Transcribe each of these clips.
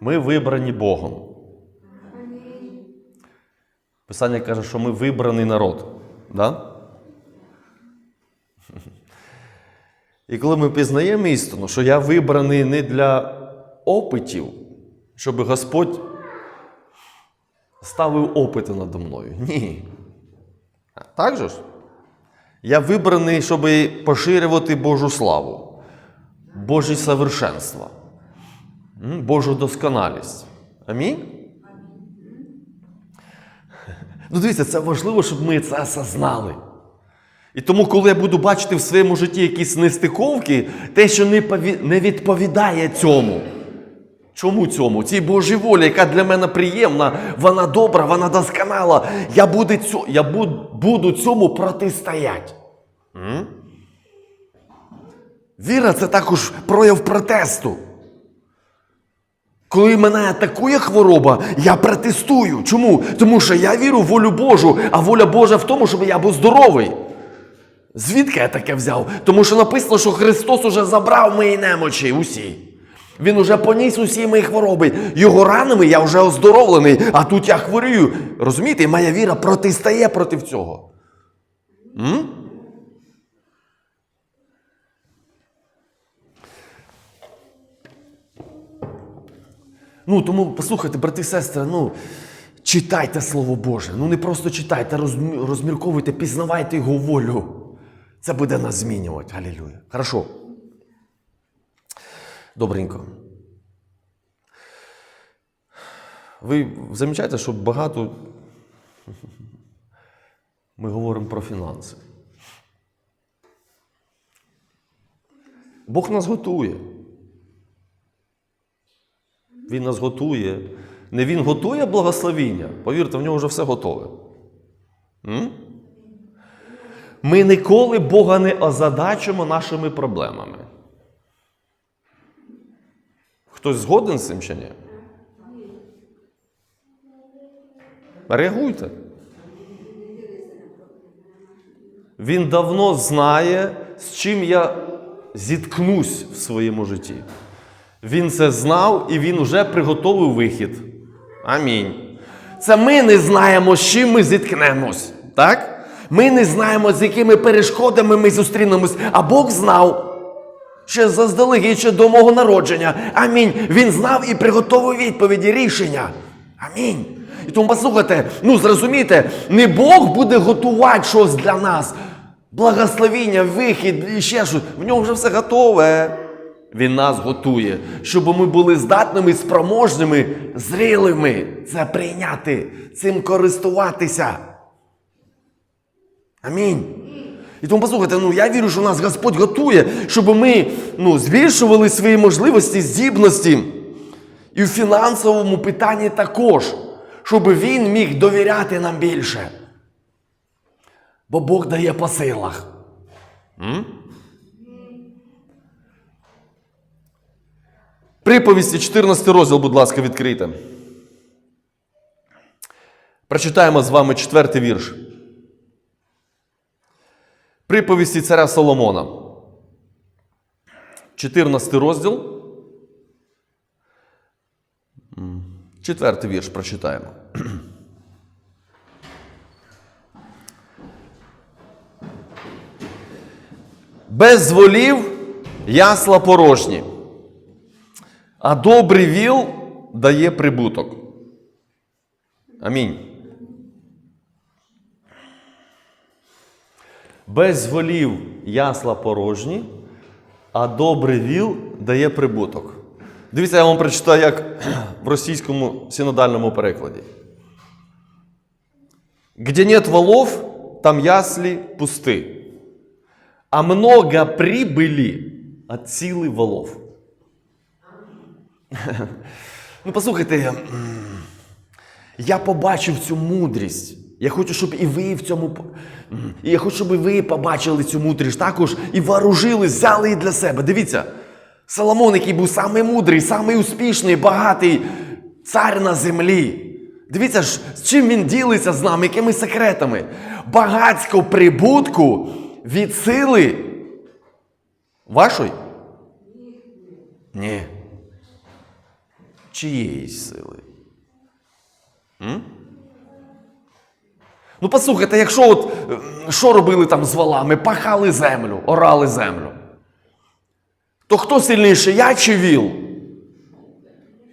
Ми вибрані Богом. Писання каже, що ми вибраний народ. Да? І коли ми пізнаємо істину, що я вибраний не для опитів, щоб Господь ставив опити надо мною. Ні. Так же ж? Я вибраний, щоб поширювати Божу славу, Божі совершенства, Божу досконалість. Амінь? Ну, дивіться, це важливо, щоб ми це осознали. І тому, коли я буду бачити в своєму житті якісь нестиковки, те, що не, відповідає цьому. Чому цьому? Цій Божій волі, яка для мене приємна, вона добра, вона досконала. Я буду, цю, я буду, цьому протистояти. Віра це також прояв протесту. Коли мене атакує хвороба, я протестую. Чому? Тому що я вірю в волю Божу, а воля Божа в тому, щоб я був здоровий. Звідки я таке взяв? Тому що написано, що Христос уже забрав мої немочі усі. Він уже поніс усі мої хвороби. Його ранами я вже оздоровлений, а тут я хворію. Розумієте, моя віра протистає проти цього. М? Ну, тому послухайте, брати і сестри, ну читайте Слово Боже. Ну не просто читайте, розмірковуйте, пізнавайте його волю. Це буде нас змінювати. Галілюя. Хорошо. Добренько. Ви замічаєте, що багато ми говоримо про фінанси. Бог нас готує. Він нас готує. Не Він готує благословіння. Повірте, в нього вже все готове. М? Ми ніколи Бога не озадачимо нашими проблемами. Хтось згоден з цим чи ні? Реагуйте. Він давно знає, з чим я зіткнусь в своєму житті. Він це знав і він вже приготовив вихід. Амінь. Це ми не знаємо, з чим ми зіткнемось. Так? Ми не знаємо, з якими перешкодами ми зустрінемось, а Бог знав. Ще заздалегідь, ще до мого народження. Амінь. Він знав і приготовив відповіді, рішення. Амінь. І тому послухайте, ну зрозумійте, не Бог буде готувати щось для нас. Благословіння, вихід і ще щось. В нього вже все готове. Він нас готує, щоб ми були здатними, спроможними, зрілими це прийняти, цим користуватися. Амінь. І тому послухайте, ну я вірю, що нас Господь готує, щоб ми ну, збільшували свої можливості, здібності. І в фінансовому питанні також, щоб Він міг довіряти нам більше. Бо Бог дає по силах. Приповісті 14 розділ, будь ласка, відкрийте. Прочитаємо з вами четвертий вірш. Приповісті царя Соломона. 14 розділ. Четвертий вірш прочитаємо. Без волів ясла порожні, а добрий віл дає прибуток. Амінь. Без волів ясла порожні, а добрий віл дає прибуток. Дивіться, я вам прочитаю, як в російському синодальному перекладі. Где нет волов, там ясли пусты, а много прибыли от силы волов. Ну, послухайте, я побачив цю мудрість. Я хочу, щоб і ви в цьому. І я хочу, щоб і ви побачили цю мудрість також і вооружили, взяли її для себе. Дивіться, Соломон, який був самий мудрий, самий успішний, багатий цар на землі. Дивіться ж, з чим він ділиться з нами, якими секретами. Багатсько прибутку від сили вашої? Ні. Чиєїсь сили. М? Ну, послухайте, якщо от е, що робили там з валами? Пахали землю, орали землю. То хто сильніший, я чи віл?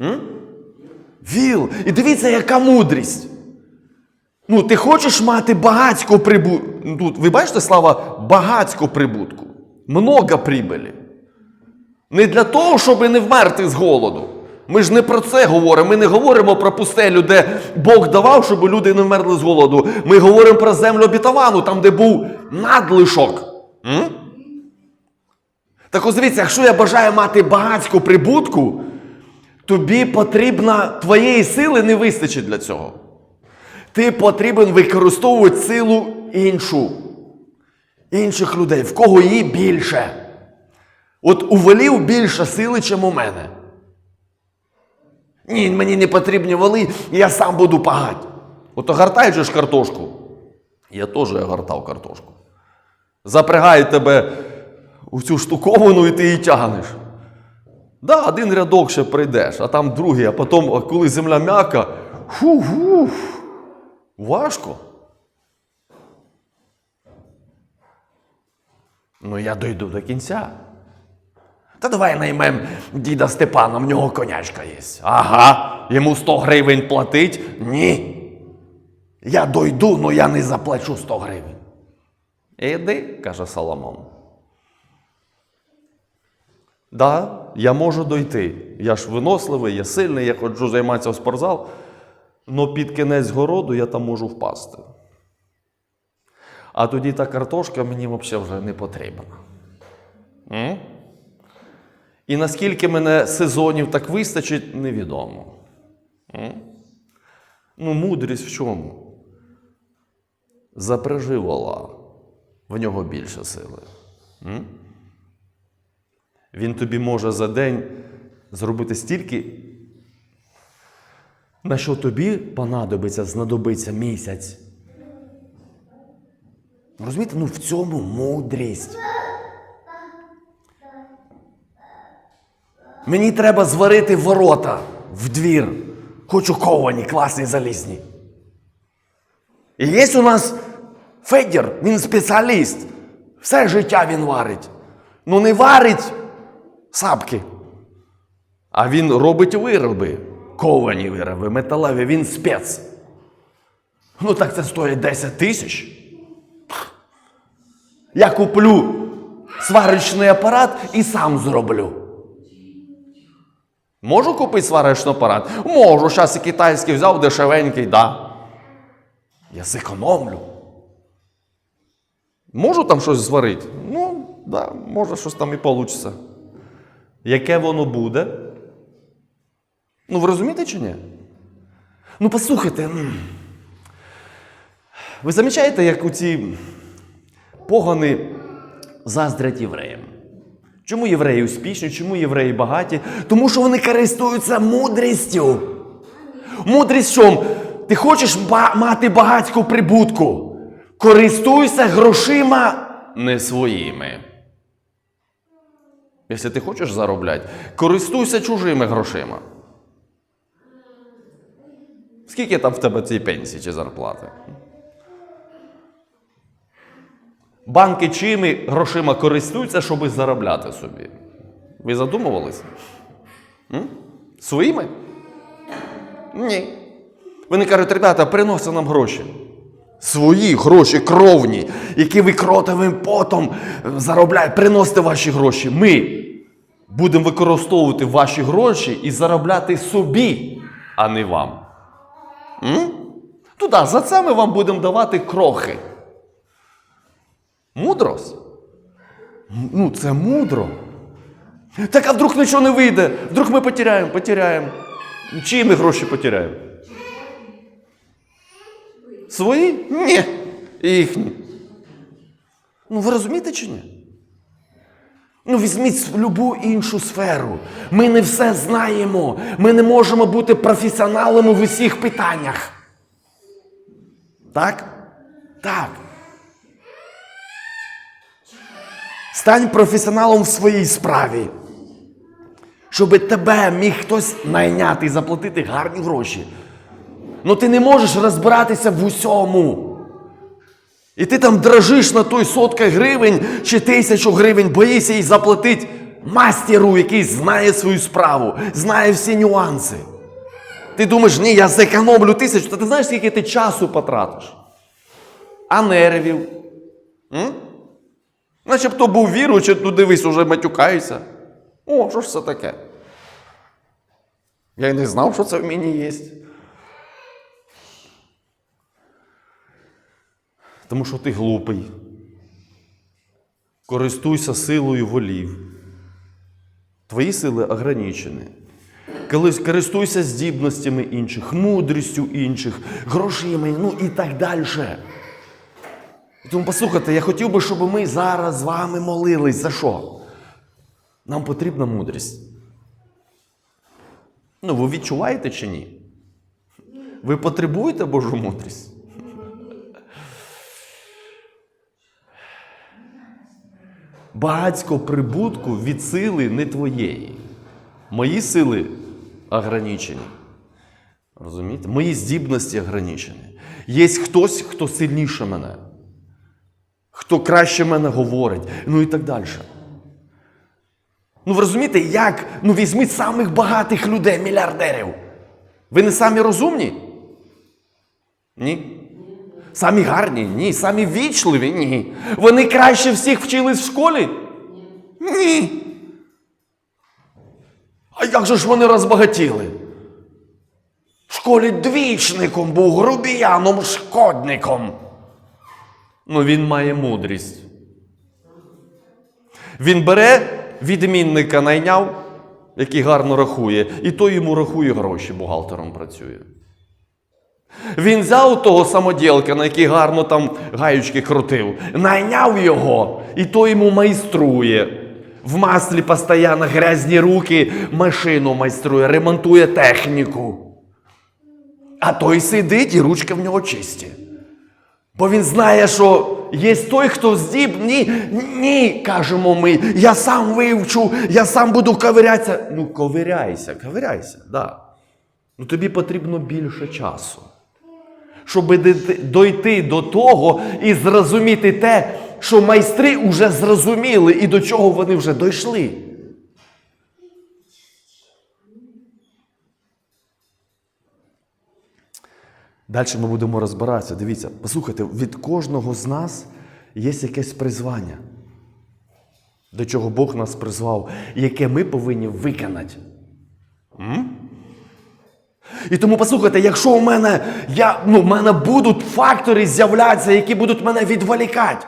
М? Віл. І дивіться, яка мудрість. Ну, ти хочеш мати багатську прибутку. Тут, ви бачите слава багатську прибутку. Много прибилі. Не для того, щоб не вмерти з голоду. Ми ж не про це говоримо. Ми не говоримо про пустелю, де Бог давав, щоб люди не вмерли з голоду. Ми говоримо про землю обітовану, там, де був надлишок. М? Так ось дивіться, якщо я бажаю мати багатську прибутку, тобі потрібна твоєї сили не вистачить для цього. Ти потрібен використовувати силу іншу, інших людей, в кого її більше. От у волів більше сили, чим у мене. Ні, мені не потрібні воли, я сам буду пагати. От гартають же ж картошку. Я теж гартав картошку. Запрягають тебе у цю штуковину і ти її тягнеш. Да, один рядок ще прийдеш, а там другий, а потім, коли земля м'яка, фу-фу, важко. Ну, я дойду до кінця. Та давай наймем діда Степана, в нього конячка є. Ага, йому 100 гривень платить? Ні. Я дойду, але я не заплачу 100 гривень. Іди, каже Соломон. Да, я можу дойти. Я ж виносливий, я сильний, я ходжу займатися в спортзал. але під кінець городу я там можу впасти. А тоді та картошка мені взагалі вже не потрібна. І наскільки мене сезонів так вистачить, невідомо. Ну, мудрість в чому? Запряжи вола, в нього більше сили. Він тобі може за день зробити стільки, на що тобі понадобиться, знадобиться місяць. Розумієте, ну в цьому мудрість. Мені треба зварити ворота в двір. Хочу ковані, класні залізні. І є у нас Федір, він спеціаліст. Все життя він варить. Ну не варить сапки. А він робить вироби, ковані вироби, металеві, він спец. Ну так це стоїть 10 тисяч. Я куплю сварочний апарат і сам зроблю. Можу купити сварочний апарат? Можу. Зараз і китайський взяв дешевенький, да. Я зекономлю. Можу там щось зварити? Ну, да, може щось там і вийде. Яке воно буде? Ну, ви розумієте чи ні? Ну, послухайте. Ви замічаєте, як у ці погани заздрять євреям? Чому євреї успішні, чому євреї багаті? Тому що вони користуються мудрістю. Мудрість чому? Ти хочеш ба- мати багатську прибутку. Користуйся грошима не своїми. Якщо ти хочеш заробляти, користуйся чужими грошима. Скільки там в тебе цієї пенсії чи зарплати? Банки чими грошима користуються, щоб заробляти собі? Ви задумувалися? М? Своїми? Ні. Вони кажуть, ребята, приносите нам гроші. Свої гроші, кровні, які ви кротовим потом заробляєте, приносите ваші гроші. Ми будемо використовувати ваші гроші і заробляти собі, а не вам. М? Ну так, за це ми вам будемо давати крохи. Мудрость? М, Ну, це мудро. Так, а вдруг нічого не вийде? Вдруг ми потеряємо, потеряємо. Чиї ми гроші потеряємо? Свої? Ні. Їхні. Ну, ви розумієте чи ні? Ну, візьміть любу іншу сферу. Ми не все знаємо. Ми не можемо бути професіоналами в усіх питаннях. Так? Так. Стань професіоналом в своїй справі. щоб тебе міг хтось найняти і заплатити гарні гроші. Ну ти не можеш розбиратися в усьому. І ти там дрожиш на той сотка гривень чи тисячу гривень, боїшся їй заплатити мастеру, який знає свою справу, знає всі нюанси. Ти думаєш, ні, я зекономлю тисячу, та ти знаєш, скільки ти часу потратиш? А нервів? М? Начебто був віруючий, ну дивись, уже матюкаюся. О, що ж це таке? Я й не знав, що це в мені є. Тому що ти глупий. Користуйся силою волів. Твої сили ограничені. Користуйся здібностями інших, мудрістю інших, грошима, ну і так далі. І Тому послухайте, я хотів би, щоб ми зараз з вами молились. За що? Нам потрібна мудрість. Ну, ви відчуваєте чи ні? Ви потребуєте Божу мудрість? Багацько прибутку від сили не твоєї. Мої сили ограничені. Розумієте? Мої здібності ограничені. Є хтось, хто сильніше мене, хто краще мене говорить, ну і так далі. Ну ви розумієте, як? Ну візьміть самих багатих людей, мільярдерів. Ви не самі розумні? Ні. Самі гарні? Ні. Самі вічливі? Ні. Вони краще всіх вчились в школі? Ні. А як же ж вони розбагатіли? В школі двічником був, грубіяном, шкодником. Ну, він має мудрість. Він бере відмінника найняв, який гарно рахує, і той йому рахує гроші, бухгалтером працює. Він взяв того самоділка, на який гарно там гаючки крутив, найняв його, і той йому майструє. В маслі постійно грязні руки, машину майструє, ремонтує техніку. А той сидить і ручки в нього чисті. Бо він знає, що є той, хто здібний. Ні, кажемо ми, я сам вивчу, я сам буду ковирятися. Ну, ковиряйся, ковиряйся, да. Ну тобі потрібно більше часу. Щоб дойти до того і зрозуміти те, що майстри вже зрозуміли і до чого вони вже дійшли. Далі ми будемо розбиратися. Дивіться, послухайте, від кожного з нас є якесь призвання, до чого Бог нас призвав, яке ми повинні виконати. М? І тому послухайте, якщо у мене, я, ну, в мене будуть фактори з'являтися, які будуть мене відволікати.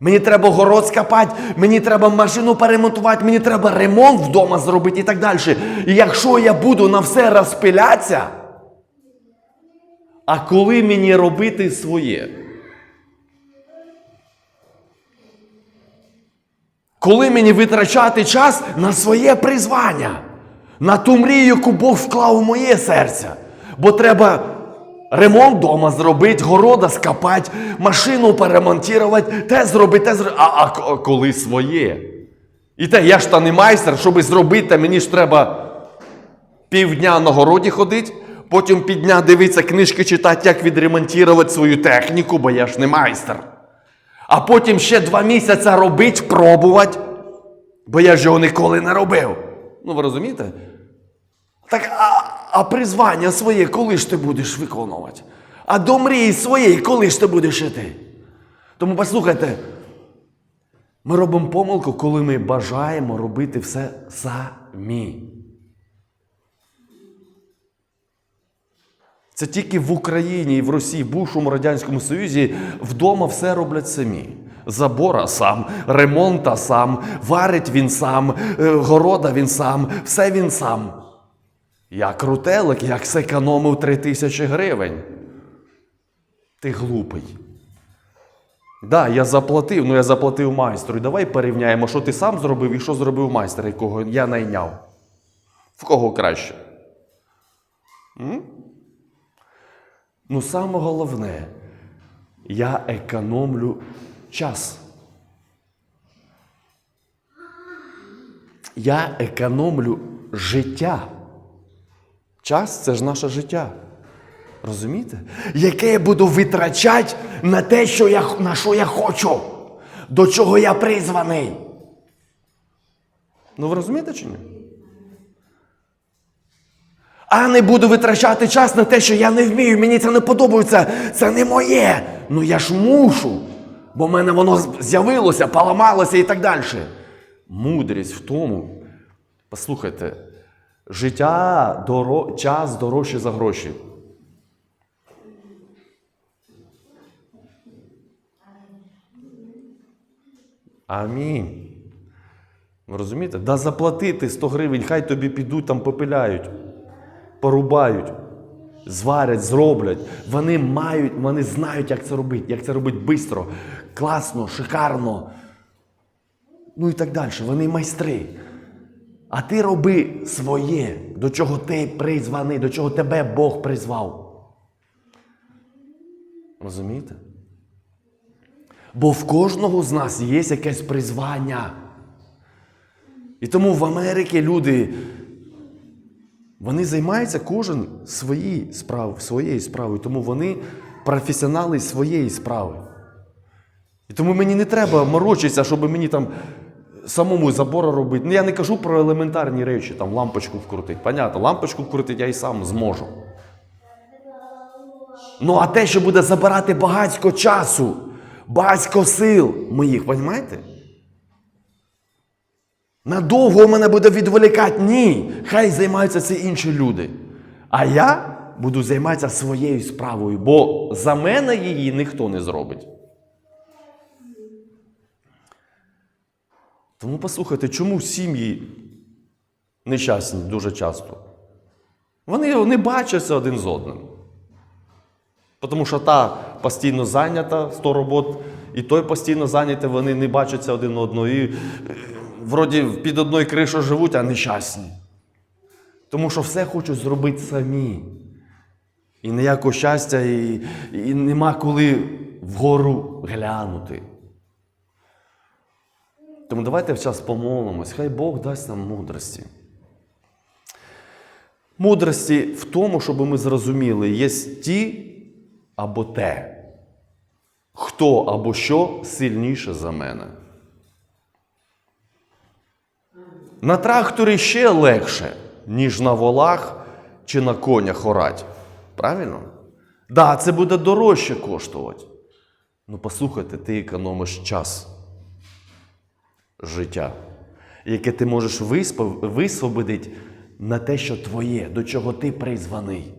Мені треба город скопати, мені треба машину перемонтувати, мені треба ремонт вдома зробити і так далі. І якщо я буду на все розпилятися, а коли мені робити своє? Коли мені витрачати час на своє призвання, на ту мрію, яку Бог вклав у моє серце. Бо треба ремонт вдома зробити, города скопати, машину перемонтувати, те зробити, те зробити. А, а коли своє? І те, я ж та не майстер, щоб зробити, мені ж треба півдня на городі ходити, потім півдня дивитися книжки читати, як відремонтувати свою техніку, бо я ж не майстер. А потім ще два місяці робити, пробувати, бо я ж його ніколи не робив. Ну, ви розумієте? Так, а, а призвання своє, коли ж ти будеш виконувати? А до мрії своєї, коли ж ти будеш іти? Тому послухайте, ми робимо помилку, коли ми бажаємо робити все самі. Це тільки в Україні і в Росії, бувшому Радянському Союзі вдома все роблять самі. Забора сам, ремонта сам, варить він сам, е, города він сам, все він сам. Я крутелик, як зекономив три тисячі гривень. Ти глупий. Да, я заплатив, ну я заплатив майстру. І давай порівняємо, що ти сам зробив і що зробив майстер, якого я найняв. В кого краще? Ну, саме головне, я економлю час. Я економлю життя. Час це ж наше життя. Розумієте? Яке я буду витрачати на те, що я, на що я хочу, до чого я призваний. Ну ви розумієте чи ні? А не буду витрачати час на те, що я не вмію, мені це не подобається, це не моє. Ну я ж мушу, бо в мене воно з'явилося, поламалося і так далі. Мудрість в тому. Послухайте, життя, доро... час дорожче за гроші. Амінь. Ви розумієте? Да заплатити 100 гривень, хай тобі підуть там попиляють, порубають, зварять, зроблять. Вони мають, вони знають, як це робити, як це робити швидко, класно, шикарно. Ну і так далі. Вони майстри. А ти роби своє, до чого ти призваний, до чого тебе Бог призвав. Розумієте? Бо в кожного з нас є якесь призвання. І тому в Америці люди, вони займаються кожен свої справи, своєю справою, тому вони професіонали своєї справи. І тому мені не треба морочитися, щоб мені там самому забора робити. Ну, я не кажу про елементарні речі, там лампочку вкрутити. Понятно, лампочку вкрутити я і сам зможу. Ну, а те, що буде забирати багатько часу, багатько сил моїх, розумієте? Надовго мене буде відволікати? Ні. Хай займаються ці інші люди. А я буду займатися своєю справою, бо за мене її ніхто не зробить. Тому послухайте, чому сім'ї нещасні дуже часто? Вони не бачаться один з одним. Тому що та постійно зайнята 100 робот, і той постійно зайнятий, вони не бачаться один одного. І е, вроді під одною кришою живуть, а нещасні. Тому що все хочуть зробити самі. І ніякого щастя, і, і нема коли вгору глянути. Тому давайте зараз помолимось, хай Бог дасть нам мудрості. Мудрості в тому, щоб ми зрозуміли, є ті або те, хто або що сильніше за мене. На тракторі ще легше, ніж на волах чи на конях орать. Правильно? Да, це буде дорожче коштувати. Ну, послухайте, ти економиш час життя, яке ти можеш висвободити на те, що твоє, до чого ти призваний,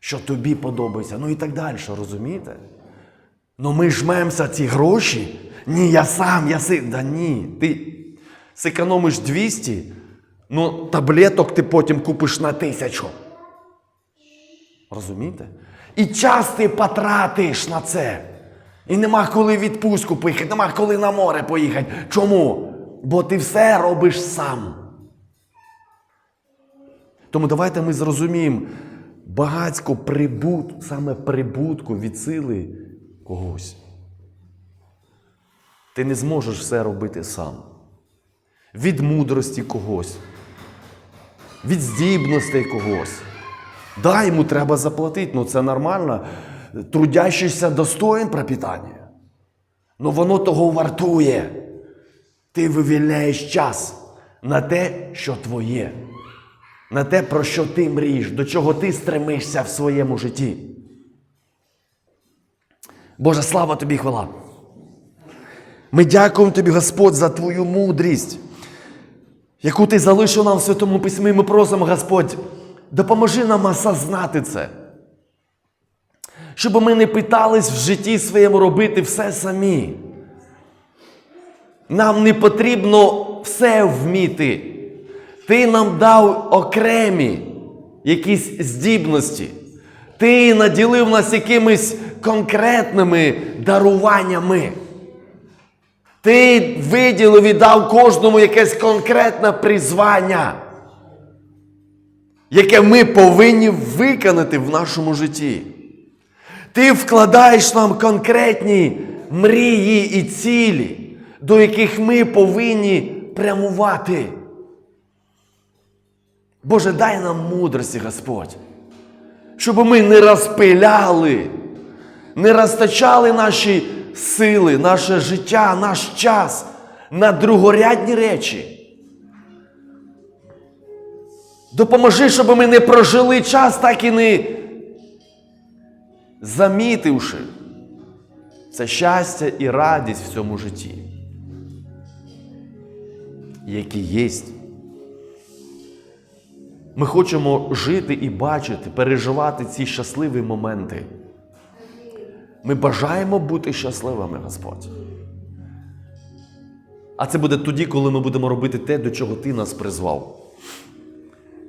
що тобі подобається, ну і так далі, розумієте? Ну ми жмемося ці гроші. Ні, я сам, я си. Да ні. Ти зекономиш 200, ну таблеток ти потім купиш на тисячу. Розумієте? І час ти потратиш на це. І нема коли відпустку поїхати, нема коли на море поїхати. Чому? Бо ти все робиш сам. Тому давайте ми зрозуміємо багатько прибут, саме прибутку від сили когось. Ти не зможеш все робити сам. Від мудрості когось, від здібностей когось. Да, йому треба заплатити, ну це нормально. Трудящийся достоїн пропитання. Ну воно того вартує. Ти вивільняєш час на те, що твоє, на те, про що ти мрієш, до чого ти стремишся в своєму житті. Боже, слава тобі хвала. Ми дякуємо тобі, Господь, за твою мудрість, яку ти залишив нам в Святому Письмі. Ми просимо, Господь, допоможи нам осознати це. Щоб ми не питались в житті своєму робити все самі. Нам не потрібно все вміти. Ти нам дав окремі якісь здібності. Ти наділив нас якимись конкретними даруваннями. Ти виділив і дав кожному якесь конкретне призвання, яке ми повинні виконати в нашому житті. Ти вкладаєш нам конкретні мрії і цілі, до яких ми повинні прямувати. Боже, дай нам мудрості, Господь, щоб ми не розпиляли, не розтачали наші сили, наше життя, наш час на другорядні речі. Допоможи, щоб ми не прожили час, так і не замітивши це щастя і радість в цьому житті, які є. Ми хочемо жити і бачити, переживати ці щасливі моменти. Ми бажаємо бути щасливими, Господь. А це буде тоді, коли ми будемо робити те, до чого Ти нас призвав.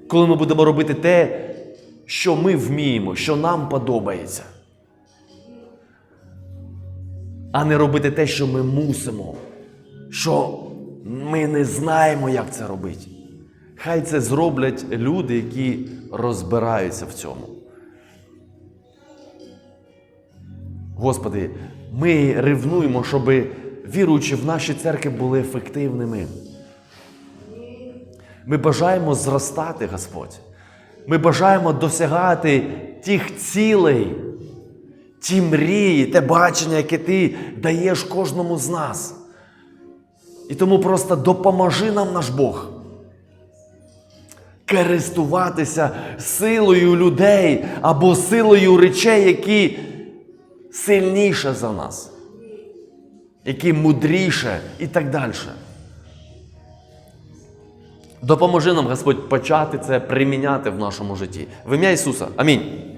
Коли ми будемо робити те, що ми вміємо, що нам подобається. А не робити те, що ми мусимо, що ми не знаємо, як це робити. Хай це зроблять люди, які розбираються в цьому. Господи, ми ревнуємо, щоб віруючи в наші церкви були ефективними. Ми бажаємо зростати, Господь. Ми бажаємо досягати тих цілей, ті мрії, те бачення, яке Ти даєш кожному з нас. І тому просто допоможи нам наш Бог. Користуватися силою людей або силою речей, які сильніше за нас, які мудріше і так далі. Допоможи нам, Господь, почати це приміняти в нашому житті. В ім'я Ісуса. Амінь.